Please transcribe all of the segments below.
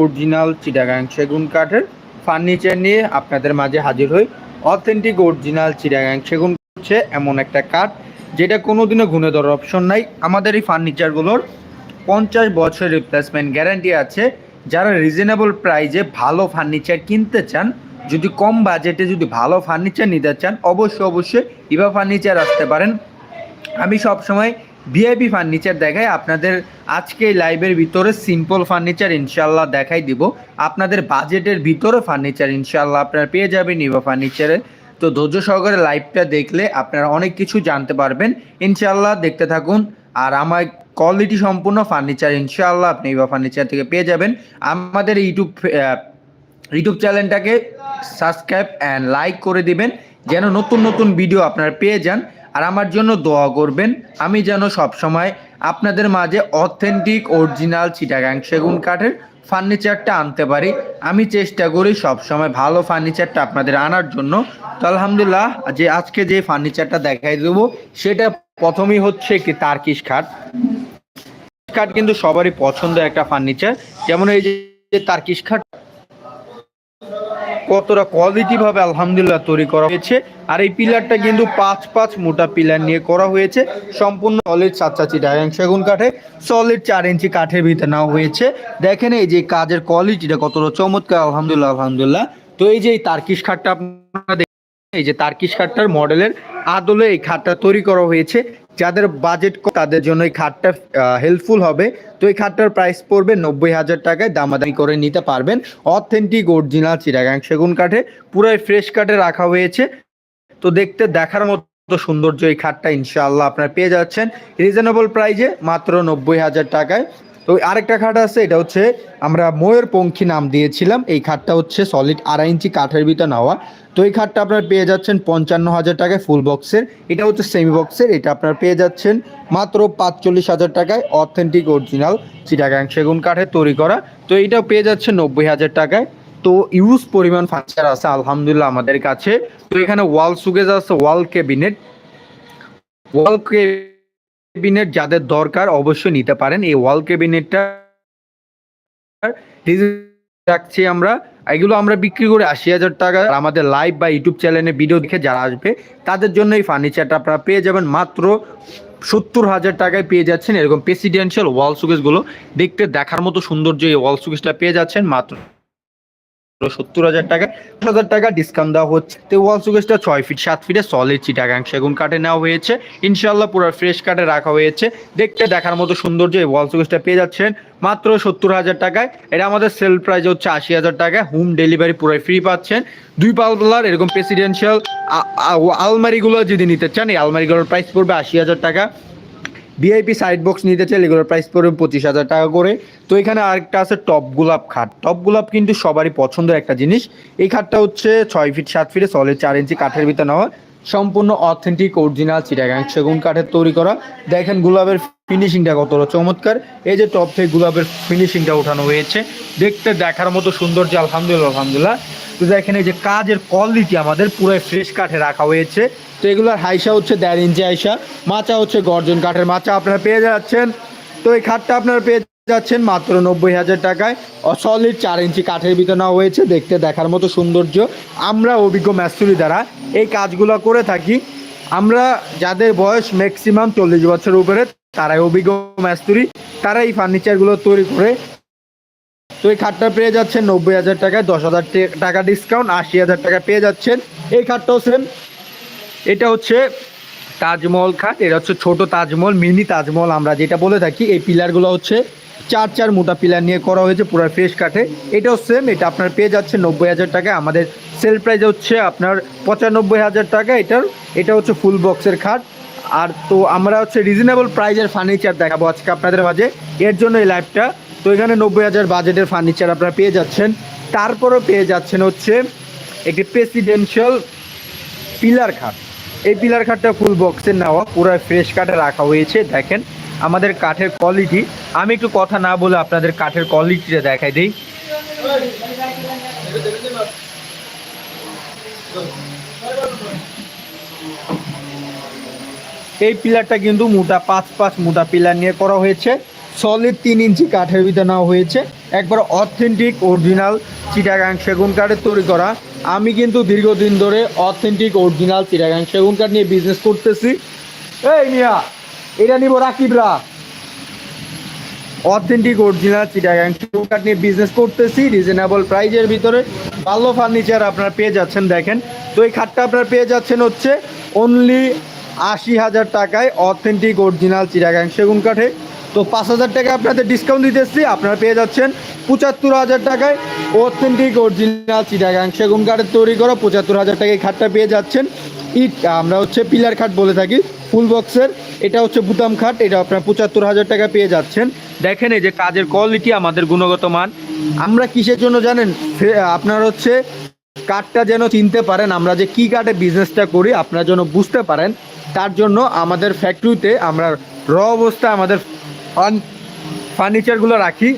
Original Chittagong সেগুন কাঠের furniture নিয়ে আপনাদের মাঝে হাজির হই। অথেন্টিক অরিজিনাল চিটাগাং সেগুন হচ্ছে এমন একটা কাঠ যেটা কোনোদিনও গুণে ধরার অপশন নাই। আমাদের এই ফার্নিচারগুলোর পঞ্চাশ বছর রিপ্লেসমেন্ট গ্যারান্টি আছে। যারা রিজনেবল প্রাইজে ভালো ফার্নিচার কিনতে চান, যদি কম বাজেটে যদি ভালো ফার্নিচার নিতে চান, অবশ্যই অবশ্যই ইভা ফার্নিচার আসতে পারেন। আমি সব সময় ভিআইপি ফার্নিচার দেখাই আপনাদের আজকে লাইভের ভিতরে সিম্পল ফার্নিচার ইনশাল্লাহ দেখাই দিব। আপনাদের বাজেটের ভিতরে ফার্নিচার ইনশাল্লাহ আপনারা পেয়ে যাবেন ইভা ফার্নিচারে তো ধৈর্য সহকারে লাইভটা দেখলে আপনারা অনেক কিছু জানতে পারবেন। ইনশাল্লাহ দেখতে থাকুন। আর আমার কোয়ালিটি সম্পূর্ণ ফার্নিচার ইনশাল্লাহ আপনি ইভা ফার্নিচার থেকে পেয়ে যাবেন। আমাদের ইউটিউব ইউটিউব চ্যানেলটাকে সাবস্ক্রাইব অ্যান্ড লাইক করে দিবেন। যেন নতুন নতুন ভিডিও আপনারা পেয়ে যান। আর আমার জন্য দোয়া করবেন, আমি যেন সবসময় আপনাদের মাঝে অথেন্টিক অরিজিনাল চিটাগাং সেগুন কাঠের ফার্নিচারটা আনতে পারি। আমি চেষ্টা করি সবসময় ভালো ফার্নিচারটা আপনাদের আনার জন্য। তো আলহামদুলিল্লাহ, যে আজকে যে ফার্নিচারটা দেখাই দেবো, সেটা প্রথমেই হচ্ছে একটি তার্কিশ খাট খাট কিন্তু সবারই পছন্দের একটা ফার্নিচার যেমন এই যে তার্কিশ খাট কতটা কোয়ালিটি ভাবে আলহামদুলিল্লাহ তৈরি করা হয়েছে। আর এই পিলারটা কিন্তু পাঁচ পাঁচ মোটা পিলার নিয়ে করা হয়েছে। সম্পূর্ণ সলিড সাত চাচি ডায়াং সেগুন কাঠে সলিড চার ইঞ্চি কাঠের ভিতরে নেওয়া হয়েছে। দেখেন এই যে কাজের কোয়ালিটিটা কতটা চমৎকার আলহামদুলিল্লাহ আলহামদুলিল্লাহ। তো এই যে এই তার্কিশ খাটটা আপনারা দেখেন, এই যে তার্কিশ খাটটার মডেলের আদলে এই খাটটা তৈরি করা হয়েছে। যাদের বাজেট তাদের জন্য এই খাটটা হেল্পফুল হবে। তো এই খাটটার প্রাইস পড়বে নব্বই হাজার টাকায়, দামাদামি করে নিতে পারবেন। অথেন্টিক অরিজিনাল চিরাগাং সেগুন কাঠে, পুরাই ফ্রেশ কাঠে রাখা হয়েছে। তো দেখতে, দেখার মতো সৌন্দর্য এই খাটটা ইনশাআল্লাহ আপনারা পেয়ে যাচ্ছেন। রিজনেবল প্রাইজে মাত্র নব্বই হাজার টাকায়। তো আরেকটা খাট আছে, এটা হচ্ছে আমরা ময়ূর পঙ্খী নাম দিয়েছিলাম। এই খাটটা হচ্ছে সলিড আড়াই ইঞ্চি কাঠের ভিতর নেওয়া। তো এই খাটটা আপনার পেয়ে যাচ্ছেন পঞ্চান্ন হাজার টাকায় ফুল বক্সের এটা হচ্ছে সেমি বক্সের এটা আপনার পেয়ে যাচ্ছেন মাত্র পাঁচচল্লিশ হাজার টাকায় অথেন্টিক অরিজিনাল চিটাগাং সেগুন কাঠের তৈরি করা। তো এইটাও পেয়ে যাচ্ছে নব্বই হাজার টাকায়। তো ইউজ পরিমাণ ফার্নিচার আছে, আলহামদুলিল্লাহ আমাদের কাছে। তো এখানে ওয়াল সুগেজ আছে ওয়াল ক্যাবিনেট ওয়াল ক্যাবিনেট যাদের দরকার অবশ্যই নিতে পারেন। এই ওয়াল ক্যাবিনেটটা রাখছি আমরা। এগুলো আমরা বিক্রি করে আশি হাজার টাকা। আমাদের লাইভ বা ইউটিউব চ্যানেলে ভিডিও দেখে যারা আসবে, তাদের জন্য এই ফার্নিচারটা আপনারা পেয়ে যাবেন। মাত্র সত্তর হাজার টাকায় পেয়ে যাচ্ছেন এরকম প্রেসিডেন্সিয়াল ওয়াল সুকেসগুলো দেখতে দেখার মতো সৌন্দর্য এই ওয়াল সুকেসটা পেয়ে যাচ্ছেন। মাত্র সত্তর হাজার টাকা হাজার টাকা ডিসকাউন্ট দেওয়া হচ্ছে। তো ওয়াল সুকেসটা ছয় ফিট সাত ফিটে সলিড চিটাগাং সেগুন কাঠে নেওয়া হয়েছে। ইনশাল্লাহ পুরো ফ্রেশ কাঠে রাখা হয়েছে। দেখতে, দেখার মতো সৌন্দর্য এই ওয়াল সুকেসটা পেয়ে যাচ্ছেন। মাত্র সত্তর হাজার টাকায়। এটা আমাদের সেল প্রাইস হচ্ছে আশি হাজার টাকা হোম ডেলিভারি পুরো ফ্রি পাচ্ছেন। দুই পাল্লার এরকম প্রেসিডেন্সিয়াল আলমারিগুলো যদি নিতে চান, এই আলমারিগুলোর প্রাইস পড়বে আশি হাজার টাকা। ভিআইপি সাইড বক্স নিতে চাইলে এগুলোর প্রাইস পড়বে পঁচিশ হাজার টাকা করে। তো এখানে আরেকটা আছে টপ গোলাপ খাট। টপ গোলাপ কিন্তু সবারই পছন্দের একটা জিনিস। এই খাটটা হচ্ছে ছয় ফিট সাত ফিটে সলিড চার ইঞ্চি কাঠের ভিতরে নেওয়া। সম্পূর্ণ অথেন্টিক অরিজিনাল চিটাগাং সেগুন কাঠের তৈরি করা। দেখেন গোলাপের ফিনিশিংটা কতটা চমৎকার। এই যে টপ থেকে গোলাপের ফিনিশিংটা উঠানো হয়েছে। দেখতে দেখার মতো সুন্দর যে আলহামদুলিল্লাহ আলহামদুলিল্লাহ। তো দেখেন এই যে কাজের কোয়ালিটি আমাদের পুরো ফ্রেশ কাঠে রাখা হয়েছে। তো এগুলোর হাইসা হচ্ছে দেড় ইঞ্চি হাইসা, মাচা হচ্ছে গর্জন কাঠের মাচা আপনারা পেয়ে যাচ্ছেন। তো এই খাটটা আপনারা পেয়ে যাচ্ছেন মাত্র নব্বই হাজার টাকায়। সলিড চার ইঞ্চি কাঠের ভিতরে নেওয়া হয়েছে, দেখতে দেখার মতো সৌন্দর্য। আমরা অভিজ্ঞ ম্যাস্তুরি দ্বারা এই কাজগুলো করে থাকি। আমরা যাদের বয়স ম্যাক্সিমাম চল্লিশ বছর উপরে, তারাই অভিজ্ঞ ম্যাস্তুরি তারা এই ফার্নিচারগুলো তৈরি করে তো এই খাটটা পেয়ে যাচ্ছেন নব্বই হাজার টাকায়, দশ হাজার টাকা ডিসকাউন্ট আশি হাজার টাকা পেয়ে যাচ্ছেন। এই খাটটাও সেম এটা হচ্ছে তাজমহল খাট, এটা হচ্ছে ছোট তাজমহল, মিনি তাজমহল আমরা যেটা বলে থাকি। এই পিলারগুলো হচ্ছে চার চার মোটা পিলার নিয়ে করা হয়েছে পুরো ফ্রেশ কাঠে এটাও সেম এটা আপনার পেয়ে যাচ্ছে নব্বই হাজার টাকা আমাদের সেল প্রাইস হচ্ছে আপনার পঁচানব্বই হাজার টাকা। এটার এটা হচ্ছে ফুল বক্সের খাট। আর তো আমরা হচ্ছে রিজনেবল প্রাইজের ফার্নিচার দেখাবো আজকে আপনাদের মাঝে। এর জন্য এই লাইভটা তো এখানে নব্বই হাজার বাজেটের ফার্নিচার আপনারা পেয়ে যাচ্ছেন। তারপরও পেয়ে যাচ্ছেন হচ্ছে একটি প্রেসিডেন্সিয়াল পিলার খাট। এই পিলার খাটটা ফুল বক্সের নেওয়া, পুরো ফ্রেশ কাঠে রাখা হয়েছে, দেখেন। আমাদের কাঠের কোয়ালিটি আমি একটু কথা না বলে আপনাদের কাঠের কোয়ালিটিটা দেখাই দিই। এই পিলারটা কিন্তু মোটা পাঁচ পাঁচ মোটা পিলার নিয়ে করা হয়েছে। সলিড তিন ইঞ্চি কাঠের ভিতরে নেওয়া হয়েছে। একবার অথেন্টিক অরিজিনাল চিটাগাং সেগুন কাঠের তৈরি করা। আমি কিন্তু দীর্ঘদিন ধরে অথেন্টিক অরিজিনাল চিটাগাং সেগুন কাঠ নিয়ে বিজনেস করতেছি। এই মিয়া, এটা নিব রাকিবরা। অথেন্টিক অরিজিনাল চিটাগাং সেগুন কাঠ নিয়ে বিজনেস করতেছি রিজনেবল প্রাইজের ভিতরে। ভালো ফার্নিচার আপনারা পেয়ে যাচ্ছেন, দেখেন। তো এই খাটটা আপনারা পেয়ে যাচ্ছেন হচ্ছে অনলি আশি হাজার টাকায় অথেন্টিক অরিজিনাল চিটাগাং সেগুন কাঠে। তো পাঁচ হাজার টাকা আপনাদের ডিসকাউন্ট দিতেছি আপনারা পেয়ে যাচ্ছেন পঁচাত্তর হাজার টাকায় অথেন্টিক অরিজিনাল চিটাগাং সেগুন কাঠের তৈরি করা পঁচাত্তর হাজার টাকায় খাটটা পেয়ে যাচ্ছেন। ইট, আমরা হচ্ছে পিলার খাট বলে থাকি, ফুল বক্সের। এটা হচ্ছে বুতাম খাট, এটা আপনার পঁচাত্তর হাজার টাকা পেয়ে যাচ্ছেন। দেখেন এই যে কাজের কোয়ালিটি আমাদের গুণগত মান। আমরা কিসের জন্য জানেন? আপনার হচ্ছে কাঠটা যেন চিনতে পারেন, আমরা যে কি কাঠে বিজনেসটা করি, আপনারা যেন বুঝতে পারেন। তার জন্য আমাদের ফ্যাক্টরিতে আমরা র অবস্থায় আমাদের ফান- ফার্নিচারগুলো রাখি।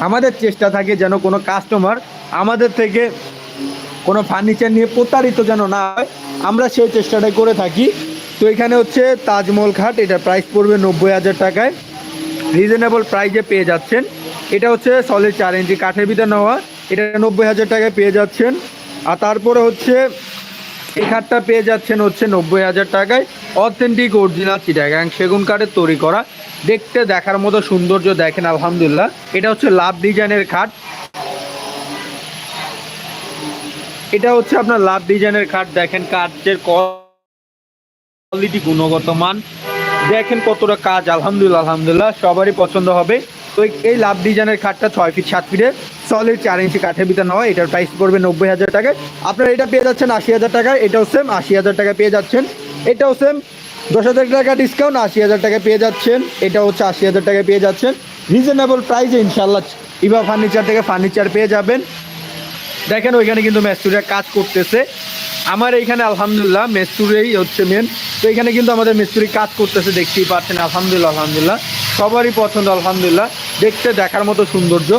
আমাদের চেষ্টা থাকে যেন কোনো কাস্টমার আমাদের থেকে কোনো ফার্নিচার নিয়ে প্রতারিত যেন না হয়, আমরা সেই চেষ্টাটাই করে থাকি। তো এখানে হচ্ছে তাজমহল খাট এটা প্রাইস পড়বে নব্বই হাজার টাকায়। রিজনেবল প্রাইজে পেয়ে যাচ্ছেন। এটা হচ্ছে সলিড চার ইঞ্চি কাঠের ভিতরে নেওয়া। এটা নব্বই হাজার টাকায় পেয়ে যাচ্ছেন। আর তারপরে হচ্ছে এই খাটটা পেয়ে যাচ্ছেন হচ্ছে নব্বই হাজার টাকায়। অথেন্টিক, অরিজিনাল চিটাগাং সেগুন কাঠের তৈরি করা। দেখতে, দেখার মতো সৌন্দর্য দেখেন, আলহামদুলিল্লাহ। এটা হচ্ছে লাভ ডিজাইনের খাট। এটা হচ্ছে আপনার লাভ ডিজাইনের খাট। দেখেন কাঠের কোয়ালিটি গুণগত মান। দেখেন কতটা কাজ, আলহামদুলিল্লাহ আলহামদুলিল্লাহ। সবারই পছন্দ হবে। তো এই- লাভ ডিজাইনের খাটটা ছয় ফিট সাত ফিটের সলিড চার ইঞ্চি কাঠের ভিতরে নেওয়া, এটার প্রাইস পড়বে নব্বই হাজার টাকায়। আপনারা এটা পেয়ে যাচ্ছেন আশি হাজার টাকায়, এটাও সেম আশি হাজার টাকা পেয়ে যাচ্ছেন। এটাও সেম দশ হাজার টাকা ডিসকাউন্ট আশি হাজার টাকা পেয়ে যাচ্ছেন। এটা হচ্ছে আশি হাজার টাকা পেয়ে যাচ্ছেন। রিজনেবল প্রাইসে ইনশাল্লাহ ইভা ফার্নিচার থেকে ফার্নিচার পেয়ে যাবেন। দেখেন ওইখানে কিন্তু মেস্তুরিয়া কাজ করতেছে। আমার এইখানে আলহামদুলিল্লাহ মেস্তুরেই হচ্ছে মেন তো এখানে কিন্তু আমাদের মিস্ত্রি কাজ করতেছে, দেখতেই পাচ্ছেন, আলহামদুলিল্লাহ আলহামদুলিল্লাহ। সবারই পছন্দ, আলহামদুলিল্লাহ। দেখতে, দেখার মতো সৌন্দর্য।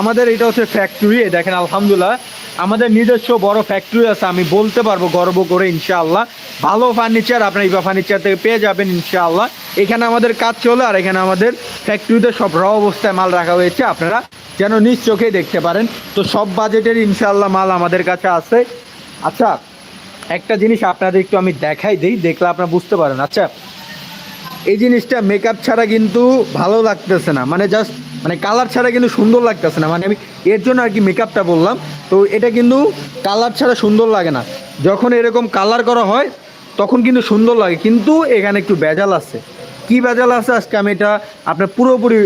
আমাদের এটা হচ্ছে ফ্যাক্টরি দেখেন, আলহামদুলিল্লাহ। আমাদের নিজস্ব বড় ফ্যাক্টরি আছে, আমি বলতে পারব, গর্ব করে, ইনশাআল্লাহ। ভালো ফার্নিচার আপনার ইবা ফার্নিচার থেকে পেয়ে যাবেন, ইনশাআল্লাহ। এখানে আমাদের কাজ চলে, আর এখানে আমাদের ফ্যাক্টরিতে সব র অবস্থায় মাল রাখা হয়েছে, আপনারা যেন নিজ চোখেই দেখতে পারেন। তো সব বাজেটের ইনশাআল্লাহ, মাল আমাদের কাছে আছে। আচ্ছা একটা জিনিস আপনাদের একটু আমি দেখাই দিই, দেখলে আপনারা বুঝতে পারেন। আচ্ছা এই জিনিসটা মেকআপ ছাড়া কিন্তু ভালো লাগতেছে না। মানে জাস্ট মানে কালার ছাড়া কিন্তু সুন্দর লাগতেছে না। মানে আমি এর জন্য আর কি মেকআপটা বললাম। তো এটা কিন্তু কালার ছাড়া সুন্দর লাগে না। যখন এরকম কালার করা হয়, তখন কিন্তু সুন্দর লাগে। কিন্তু এখানে একটু ভেজাল আছে। কি ভেজাল আছে? আজকে আমি এটা আপনার পুরোপুরি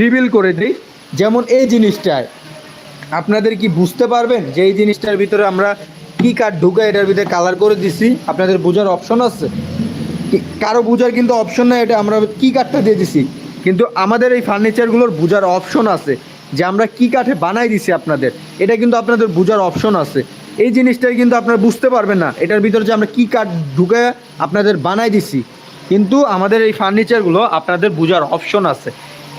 রিভিল করে দিই। যেমন এই জিনিসটায়, আপনাদের কি বুঝতে পারবেন যে এই জিনিসটার ভিতরে আমরা কি কাঠ ঢুকে এটার ভিতরে কালার করে দিছি? আপনাদের বোঝার অপশন আছে? কারও বোঝার কিন্তু অপশন নাই, এটা আমরা কি কাঠটা দিয়ে দিছি? কিন্তু আমাদের এই ফার্নিচারগুলোর বোঝার অপশন আছে, যে আমরা কি কাঠে বানাই দিছি আপনাদের, এটা কিন্তু আপনাদের বোঝার অপশন আছে। এই জিনিসটাই কিন্তু আপনারা বুঝতে পারবেন না, এটার ভিতরে যে আমরা কি কাঠ ঢুকে আপনাদের বানাই দিছি, কিন্তু আমাদের এই ফার্নিচারগুলো আপনাদের বোঝার অপশন আছে।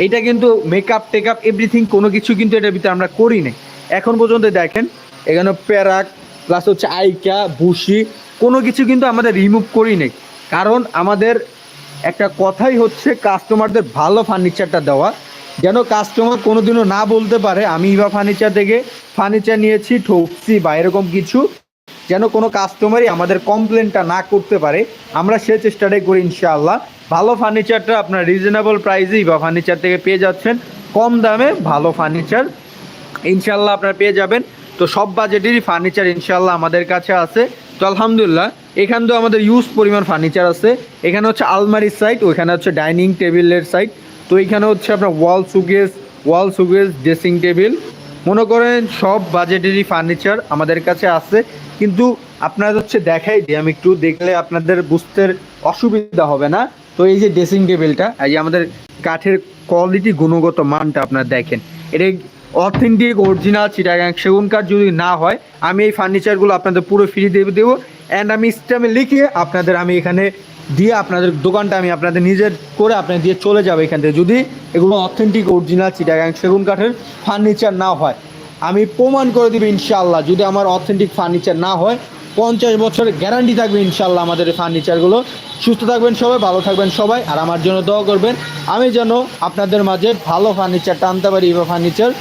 এটা কিন্তু মেকআপ টেকআপ এভরিথিং কোনো কিছু কিন্তু এটার ভিতরে আমরা করি নাই। এখন পর্যন্ত দেখেন, এখানে প্যারাক প্লাস হচ্ছে আইকা বুসি কোনো কিছু কিন্তু আমাদের রিমুভ করি নেই। কারণ আমাদের একটা কথাই হচ্ছে কাস্টমারদের ভালো ফার্নিচারটা দেওয়া। যেন কাস্টমার কোনোদিনও না বলতে পারে, আমি ইভা ফার্নিচার থেকে ফার্নিচার নিয়েছি, ঠকছি বা এরকম কিছু, যেন কোনো কাস্টমারই আমাদের কমপ্লেনটা না করতে পারে, আমরা সে চেষ্টাটাই করি ইনশাআল্লাহ। ভালো ফার্নিচারটা আপনার রিজনেবল প্রাইসেই বা ফার্নিচার থেকে পেয়ে যাচ্ছেন, কম দামে ভালো ফার্নিচার ইনশাল্লাহ আপনারা পেয়ে যাবেন। তো সব বাজেটেরই ফার্নিচার ইনশাল্লাহ আমাদের কাছে আছে। তো আলহামদুলিল্লাহ, এখানে তো আমাদের ইউজ পরিমাণ ফার্নিচার আছে। এখানে হচ্ছে আলমারির সাইড ওইখানে হচ্ছে ডাইনিং টেবিলের সাইড তো এখানে হচ্ছে আপনার ওয়াল সুকেস ওয়াল সুকেস ড্রেসিং টেবিল মনে করেন সব বাজেটেরই ফার্নিচার আমাদের কাছে আছে। কিন্তু আপনার হচ্ছে দেখাই দিই, আমি একটু দেখলে আপনাদের বুঝতে অসুবিধা হবে না। তো এই যে ড্রেসিং টেবিলটা এই যে আমাদের কাঠের কোয়ালিটি গুণগত মানটা আপনারা দেখেন। এটা অথেন্টিক, অরিজিনাল চিটাগাং। সেগুন কাঠ যদি না হয়, আমি এই ফার্নিচারগুলো আপনাদের পুরো ফ্রি দিয়ে দেবো। অ্যান্ড আমি স্ট্যাম্পে লিখিয়ে আপনাদের আমি এখানে দিয়ে আপনাদের দোকানটা আমি আপনাদের নিজের করে আপনাদের দিয়ে চলে যাবে এখান থেকে। যদি এগুলো অথেন্টিক, অরিজিনাল চিটাগাং সেগুন কাঠের ফার্নিচার না হয়, আমি প্রমাণ করে দিব ইনশাল্লাহ যদি আমার অথেন্টিক ফার্নিচার না হয়, পঞ্চাশ বছরের গ্যারান্টি থাকবে ইনশাল্লাহ আমাদের এই ফার্নিচারগুলো সুস্থ থাকবেন সবাই, ভালো থাকবেন সবাই, আর আমার জন্য দোয়া করবেন। আমি যেন আপনাদের মাঝে ভালো ফার্নিচারটা আনতে পারি ইভা ফার্নিচার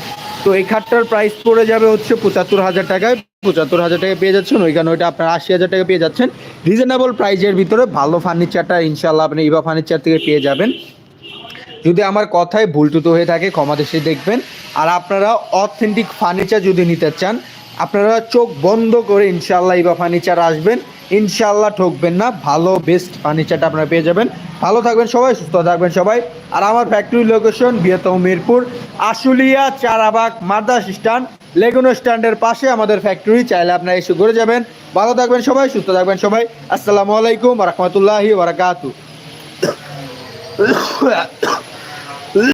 তো এই খাটটার প্রাইস পড়ে যাবে হচ্ছে পঁচাত্তর হাজার টাকায়। পঁচাত্তর হাজার টাকা পেয়ে যাচ্ছেন, ওইখানে ওইটা আপনার আশি হাজার টাকা পেয়ে যাচ্ছেন। রিজনেবল প্রাইজের ভিতরে ভালো ফার্নিচারটা ইনশাল্লাহ আপনি ইভা ফার্নিচার থেকে পেয়ে যাবেন। যদি আমার কথায় ভুলটুতো হয়ে থাকে ক্ষমা দেশে দেখবেন। আর আপনারা অথেন্টিক ফার্নিচার যদি নিতে চান আপনারা চোখ বন্ধ করে ইনশাল্লাহ ইবা ফার্নিচার আসবেন। ইনশাল্লাহ ঠকবেন না। ভালো বেস্ট ফার্নিচারটা আপনারা পেয়ে যাবেন। ভালো থাকবেন সবাই, সুস্থ থাকবেন সবাই। আর আমার ফ্যাক্টরি লোকেশন বৃহত্তম মিরপুর, আশুলিয়া চারাবাগ মাদ্রাস স্ট্যান্ড লেগুনো স্ট্যান্ডের পাশে আমাদের ফ্যাক্টরি চাইলে আপনারা এসে ঘুরে যাবেন। ভালো থাকবেন সবাই, সুস্থ থাকবেন সবাই। আসসালামু আলাইকুম রহমতুল্লাহি বারাকাতু